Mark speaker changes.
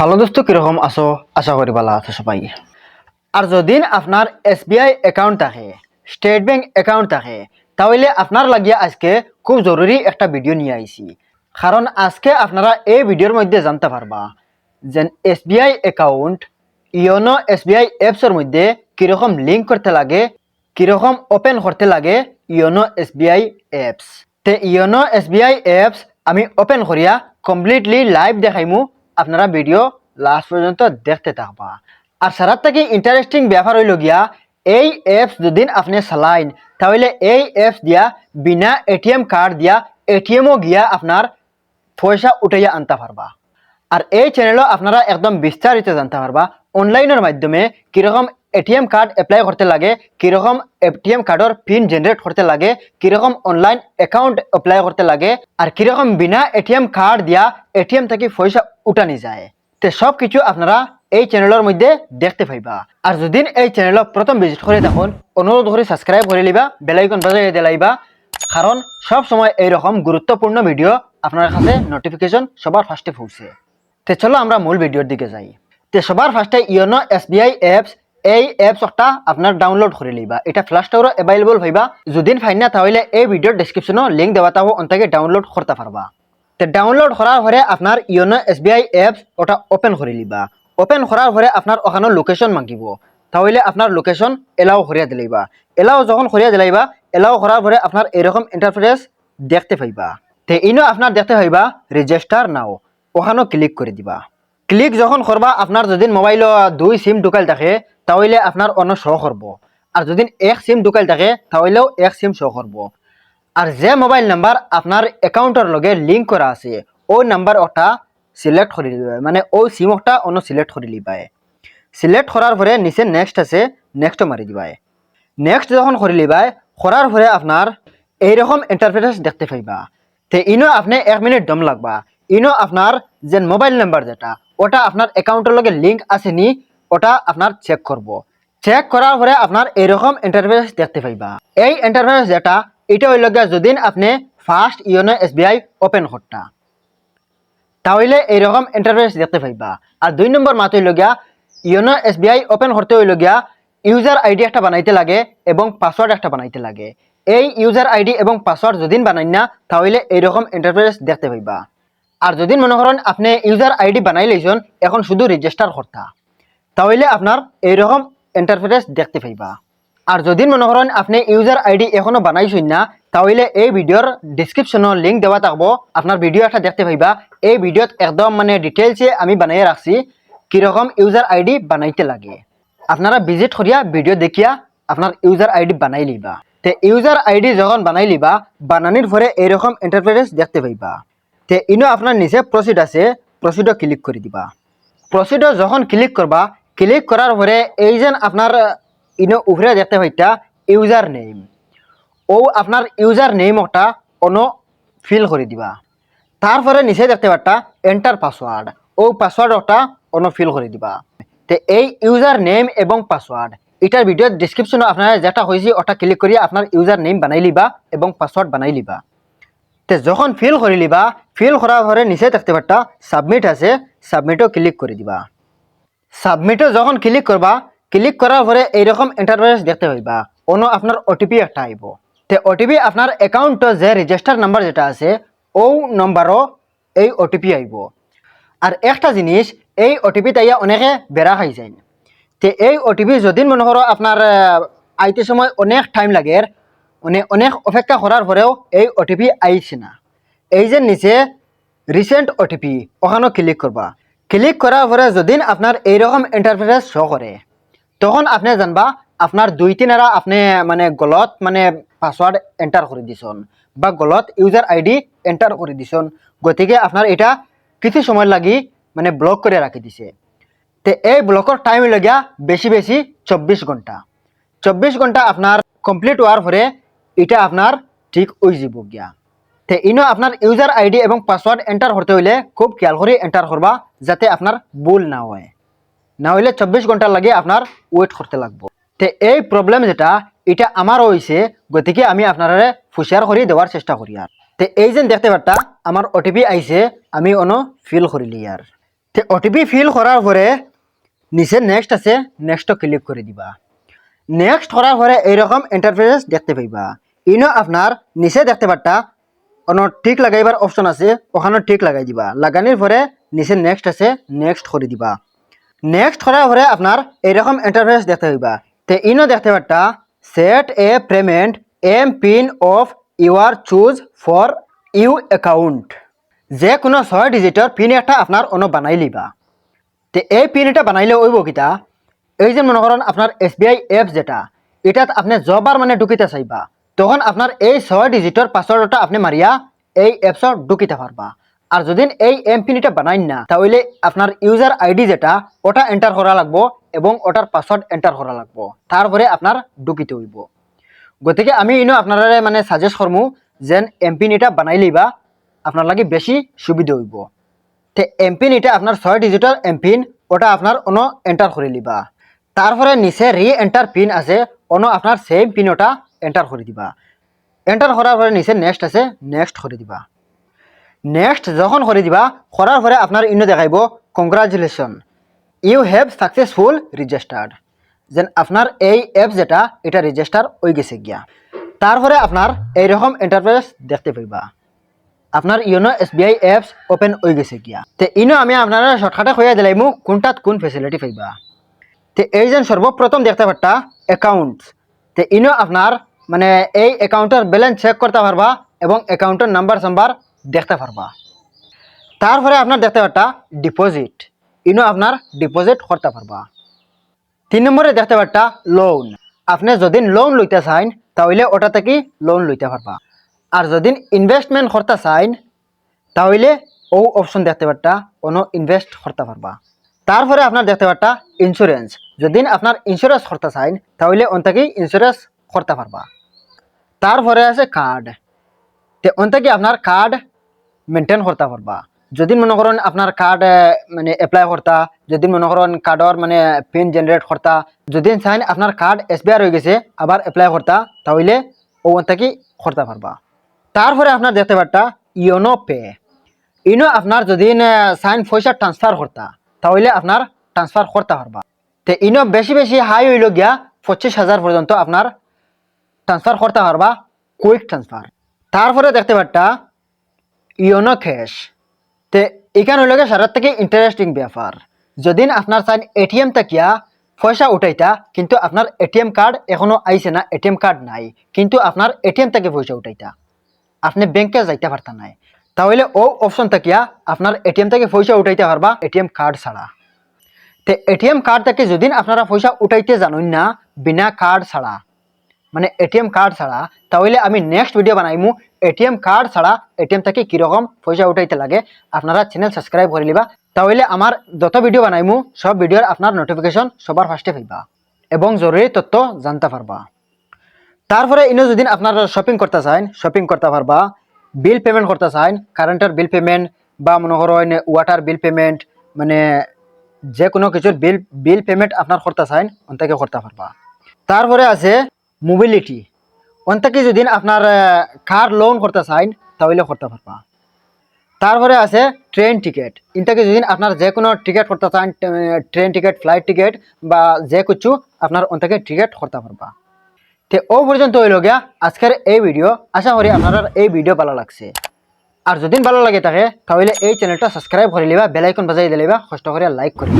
Speaker 1: Hello দোস্ত, কীরকম আছো? আশা করি ভালো আছো সবাই। আর যদি আপনার এসবিআই অ্যাকাউন্ট থাকে স্টেট ব্যাংক অ্যাকাউন্ট থাকে, তাহলে আপনার লাগিয়ে আজকে খুব জরুরি একটা ভিডিও নিয়ে আইছি। কারণ আজকে আপনারা এই ভিডিওর মধ্যে জানতে পারবা যে এসবিআই অ্যাকাউন্ট ইয়োনো এসবিআই অ্যাপসের মধ্যে কীরকম লিঙ্ক করতে লাগে, কীরকম ওপেন করতে লাগে ইয়োনো এসবিআই অ্যাপস তে ইয়োনো এসবিআই অ্যাপস আমি ওপেন করিয়া কমপ্লিটলি লাইভ দেখাইমু আপনারা ভিডিও লাস্ট পর্যন্ত দেখতে থাকবা। আর সারার থেকে ইন্টারেস্টিং ব্যাপার হইল গিয়া, এই অ্যাপস যদি আপনি চালাইন, তাহলে এই অ্যাপস দিয়া বিনা এটিএম কার্ড দিয়া এটিএমও গিয়া আপনার পয়সা উঠাইয়া আনতে পারবা। আর এই চ্যানেলও আপনারা একদম বিস্তারিত জানতে পারবা। অনলাইনের মাধ্যমে কীরকম এটিএম কার্ড অ্যাপ্লাই করতে লাগে, কীরকম এটিএম কার্ডের পিন জেনারেট করতে লাগে, কীরকম অনলাইন অ্যাকাউন্ট অ্যাপ্লাই করতে লাগে, আর কীরকম বিনা এটিএম কার্ড দিয়া এটিএম থেকে পয়সা উঠানি যায়। তে সব কিছু আপনারা এই চ্যানেলের মধ্যে দেখতে পাইবা। আর যদি এই চ্যানেল প্রথম ভিজিট করে থাকুন অনুরোধ করে সাবস্ক্রাইব করে লিবা বেলাইকন বাজাই দিলাইবা কারণ সব সময় এইরকম গুরুত্বপূর্ণ ভিডিও আপনার কাছে নোটিফিকেশন সবার ফার্স্টে পৌঁছে তে চলো আমরা মূল ভিডিওর দিকে যাই। তে সবার ফার্স্টে ইয়োনো এসবিআই অ্যাপস এই অ্যাপস একটা আপনার ডাউনলোড করে লইবা। এটা ফ্লাশ স্টোরও অ্যাভেলেবল হইবা। যদি ফাইন না তাহলে এই ভিডিওর ডেসক্রিপশনও লিঙ্ক দেওয়া থাকব অন্তাকে ডাউনলোড করতে পারবা তে ডাউনলোড করার পরে আপনার ইয়োনো এসবিআই অ্যাপস ওটা ওপেন করে লিবা ওপেন করার পরে আপনার ওখানে লোকেশন মাগিব। তাহলে আপনার লোকেশন এলাও করিয়া দিলাইবা এলাও যখন করিয়া দিলাইবা এলাও করার পরে আপনার এরকম ইন্টারফেস দেখতে পাইবা। তে ইনো আপনার দেখতে পাইবা রেজিস্টার নাও ওখানেও ক্লিক করে দিবা। ক্লিক যখন করবা আপনার যদি মোবাইল দুই সিম ঢুকাইল থাকে, তাহলে আপনার অন্য শো করব আর যদি এক সিম ঢুকাইল থাকে, তাহলেও এক সিম শো করব আর যে মোবাইল নাম্বার আপনার অ্যাকাউন্টের লগে লিঙ্ক করা আছে, ওই নাম্বার ওটা সিলেক্ট করে দিবা। মানে ওই সিম ওটা অন্য সিলেক্ট করে লিবাই সিলেক্ট করার পরে নিচে নেক্সট আছে নেক্সট মারি দিবাই নেক্সট যখন করে লিবাই করার পরে আপনার এইরকম ইন্টারফেস দেখতে পাইবা। তে ইনো আপনি এক মিনিট দম লাগবা। ইনো আপনার যে মোবাইল নাম্বার যেটা ওটা আপনার অ্যাকাউন্টের লগে লিঙ্ক আছে নি, ওটা আপনার চেক করব। চেক করার পরে আপনার এরকম ইন্টারফেস দেখতে পাইবা। এই ইন্টারফেস যেটা, এটা হইল গিয়া যদি আপনি ফার্স্ট ইউনো এসবিআই ওপেন করতা, তাহলে এইরকম ইন্টারফেস দেখতে পাইবা। আর দুই নম্বর মাত হইল গিয়া ইউনো এসবিআই ওপেন করতে হইল গিয়া ইউজার আইডি একটা বানাইতে লাগে এবং পাসওয়ার্ড একটা বানাইতে লাগে। এই ইউজার আইডি এবং পাসওয়ার্ড যদি বানাই না, তাহলে এইরকম ইন্টারফেস দেখতে পাইবা। আর যদি মনে করেন আপনি ইউজার আইডি বানাই লইছেন, এখন শুধু রেজিস্টার করতা। তাহলে আপনার এইরকম ইন্টারফেস দেখতে পাইবা। আর যদি মনে করেন আপনি ইউজার আইডি এখনও বানাইছেন না, তাহলে এই ভিডিওর ডিসক্রিপশনের লিঙ্ক দেওয়া থাকব। আপনার ভিডিও একটা দেখতে পাইবা। এই ভিডিওত একদম মানে ডিটেলসে আমি বানাই রাখছি কীরকম ইউজার আইডি বানাইতে লাগে। আপনারা ভিজিট করিয়া ভিডিও দেখিয়া আপনার ইউজার আইডি বানাই লিবা তে ইউজার আইডি যখন বানাই লিবা বানানির পরে এইরকম ইন্টারফেস দেখতে পাইবা। তে ইনো আপনার নিচে প্রসিড আছে প্রসিডও ক্লিক করে দিবা। প্রসিডও যখন ক্লিক করবা ক্লিক করার পরে এই যেন আপনার ইনো উপরে দেখতে পাইতা ইউজার নেম ও আপনার ইউজার নেম ওটা অন ফিল করে দিবা। তারপরে নিচে দেখতে পারতা এন্টার পাসওয়ার্ড ও পাসওয়ার্ড ওটা অন ফিল করে দিবা। তে এই ইউজার নেম এবং পাসওয়ার্ড এটার ভিডিওর ডিসক্রিপশনে আপনারা যেটা হয়েছে ওটা ক্লিক করিয়া আপনার ইউজার নেম বানাই লিবা এবং পাসওয়ার্ড বানাই লিবা। তে যখন ফিল করে লিবা ফিল করার পরে নিচে দেখতে পারতা সাবমিট আছে সাবমিটও ক্লিক করে দিবা। সাবমিটও যখন ক্লিক করবা ক্লিক করার পরে এইরকম ইন্টারফেস দেখতে পাইবা। অন্য আপনার ওটিপি একটা আইব তে ওটিপি আপনার অ্যাকাউন্ট যে রেজিস্টার নাম্বার যেটা আছে ও নম্বরও এই ওটিপি আইব আর একটা জিনিস, এই ওটিপি তাইয়া অনেকে বেড়া খাই যায়। তে এই ওটিপি যদি মনে করো আপনার আইতে সময় অনেক টাইম লাগে মানে অনেক অপেক্ষা করার পরেও এই ওটিপি আইছে না। এই যে নিচে রিসেন্ট ওটিপি ওখানেও ক্লিক করবা ক্লিক করার পরে যদি আপনার এইরকম ইন্টারফেস শো করে তখন আপনি জানবা আপনার দুই তিনারা আপনি মানে গলত মানে পাসওয়ার্ড এন্টার করে দিছন, বা গলত ইউজার আইডি এন্টার করে দিছন। গতিকে আপনার এটা কিছু সময় লাগি মানে ব্লক করে রাখি দিছে। তে এই ব্লকর টাইম লগিয়া বেশি বেশি চব্বিশ ঘণ্টা চব্বিশ ঘণ্টা আপনার কমপ্লিট হওয়ার পরে এটা আপনার ঠিক হয়ে যাব গিয়া তে ইনো আপনার ইউজার আইডি এবং পাসওয়ার্ড এন্টার করতে হইলে খুব খেয়াল করে এন্টার করবা যাতে আপনার ভুল না হয়। না হইলে চব্বিশ ঘণ্টা লাগে আপনার ওয়েট করতে লাগবো। তে এই প্রবলেম যেটা, এটা আমার হয়েছে গতিকে আমি আপনারা ফুসিয়ার করে দেওয়ার চেষ্টা করি আর তে এই যে দেখতে পারতা আমার ওটিপি আইছে আমি অন ফিল করিলি আর তে ওটিপি ফিল করার পরে নিচে নেক্সট আছে নেক্সটও ক্লিক করে দিবা। নেক্সট করার পরে এইরকম ইন্টারফেস দেখতে পাইবা। ইনো আপনার নিচে দেখতে পারটা অন্য ঠিক লাগাইবার অপশন আছে, ওখানে ঠিক লাগাই দিবা। লাগানির পরে নিচে নেক্সট আছে নেক্সট করে দিবা। নেক্সট করার পরে আপনার এইরকম ইন্টারফেস দেখতে পাইবা তে ইনো দেখতে পারটা set a payment M pin of your choose for you account যে কোনো ছয় ডিজিটর পিন একটা আপনার অন্য বানাই লিবা তে এই পিন এটা বানাইলে ওইব কিতা, এই যে মনে করেন আপনার এস বি আই এপস যেটা, এটাত আপনি জবার মানে ঢুকিতে চাইবা। তখন আপনার এই ছয় ডিজিটর পাসওয়ার্ডটা আপনি মারিয়া এই অ্যাপসর ঢুকিতে পারবা আর যদি এই এম পিন এটা বানাই না, তাহলে আপনার ইউজার আইডি যেটা, ওটা এন্টার করা লাগবো এবং ওটার পাসওয়ার্ড এন্টার করা লাগবো। তারপরে আপনার ঢুকিতে হইব। গতিকে আমি ইনো আপনারা মানে সাজেস্ট করমু যেন এমপিন এটা বানাই লইবা আপনার লাগে বেশি সুবিধা হইব। তে এমপিন এটা আপনার ছয় ডিজিটাল এমপিন ওটা আপনার অন এন্টার করে লিবা তারপরে নিচে রি এন্টার পিন আছে, অন আপনার সেম পিন ওটা এন্টার করে দিবা। এন্টার করার পরে নিচে নেক্সট আছে নেক্সট করে দিবা। নেক্সট যখন করে দিবা করার পরে আপনার YONO দেখাইব congratulation you have successful registered যেন আপনার এই অ্যাপ যেটা, এটা রেজিস্টার হয়ে গেছে গিয়া। তারপরে আপনার এইরকম ইন্টারফেস দেখতে পাইবা। আপনার YONO S B I apps open হয়ে গেছে গিয়া। তে ইনো আমি আপনারা শর্টকাটে হইয়া দিলাইমু কোনটাত কোন ফেসিলিটি পাইবা। তে এই যে সর্বপ্রথম দেখতে পারটা অ্যাকাউন্ট তে ইনো আপনার মানে এই অ্যাকাউন্টের ব্যালেন্স চেক করতে পারবা এবং অ্যাকাউন্টের নাম্বার সাম্বার দেখতে পারবা। তারপরে আপনার দেখতে পারটা ডিপোজিট ইনো আপনার ডিপোজিট করতে পারবা। তিন নম্বরে দেখতে পারটা লোন আপনি যদি লোন লইতে চাইন, তাহলে ওটা থেকে লোন লইতে পারবা। আর যদি ইনভেস্টমেন্ট করতে চাইন, তাহলে ও অপশন দেখতে পারটা কোনো ইনভেস্ট করতে পারবা। তারপরে আপনার দেখতে পারটা ইন্স্যুরেন্স যদি আপনার ইন্স্যুরেন্স করতে চাইন, তাহলে ওন ইন্স্যুরেন্স করতে পারবা। তারপরে আছে কার্ড তে ওন থেকে আপনার কার্ড মেনটেন করতে পারবা? যদি মনে করেন আপনার কার্ড মানে এপ্লাই করতা, যদি মনে করেন কার্ডর মানে পিন জেনারেট করতা, যদি চাইন আপনার কার্ড এসবিআই হয়ে গেছে, আবার এপ্লাই করতা, তাহলে ও থেকে করতে পারবা। তারপরে আপনার দেখতে পারতা ইয়োনো পে ইনো আপনার যদি সাইন পয়সা ট্রান্সফার করতা, তাহলে আপনার ট্রান্সফার করতে পারবা। তে ইনো বেশি বেশি হাই হইল গিয়া পঁচিশ হাজার পর্যন্ত আপনার ট্রান্সফার করতে পারবা কুইক ট্রান্সফার তারপরে দেখতে পারতা ইয়োনো ক্যাশ তে এখানে হইল সারার থেকে ইন্টারেস্টিং ব্যাপার। যদি আপনার চাইন এটিএম থাকিয়া, পয়সা উঠাইতা, কিন্তু আপনার এটিএম কার্ড এখনও আইছে না এটিএম কার্ড নাই, কিন্তু আপনার এটিএম থেকে পয়সা উঠাইতা। আপনি ব্যাংকে যাইতে পারতা নাই। তাহলে ও অপশন থাকিয়া আপনার এটিএম থেকে পয়সা উঠাইতে পারবা এটিএম কার্ড ছাড়া। তে এটিএম কার্ড থেকে যদি আপনারা পয়সা উঠাইতে জানুন না, বিনা কার্ড ছাড়া। মানে এটিএম কার্ড ছাড়া, তাহলে আমি নেক্সট ভিডিও বানাইমু এটিএম কার্ড ছাড়া এটিএম থেকে কীরকম পয়সা উঠাইতে লাগে, আপনারা চ্যানেল সাবস্ক্রাইব করে লিবা তাহলে আমার যত ভিডিও বানাইমু, সব ভিডিওর আপনার নোটিফিকেশন সবার ফার্স্টে পাইবা এবং জরুরি তথ্য জানতে পারবা। তারপরে ইনো যদি আপনার শপিং করতে চান শপিং করতে পারবা বিল পেমেন্ট করতে চান কারেন্টের বিল পেমেন্ট বা মনে করেন ওয়াটার বিল পেমেন্ট মানে যে কোনো কিছুর বিল বিল পেমেন্ট আপনার করতে চান অন্তাকে করতে পারবা। তারপরে আছে মোবিলিটি অন্তাকে যদি আপনার কার লোন করতে চান তাহলে করতে পারবা। তারপরে আছে ট্রেন টিকিট ইনটাকে যদি আপনার যে কোনো টিকিট করতে চান ট্রেন টিকিট ফ্লাইট টিকিট বা যে কিছু, আপনার অন্তাকে টিকিট করতে পারবা। তে ও পর্যন্ত হইল গিয়া আজকের এই ভিডিও আশা করি আপনার এই ভিডিও ভালো লাগছে। আর যদি ভালো লাগে থাকে তাহলে এই চ্যানেলটা সাবস্ক্রাইব করে লিবা বেলাইকন বাজাই দিলিবা কষ্ট করে লাইক করে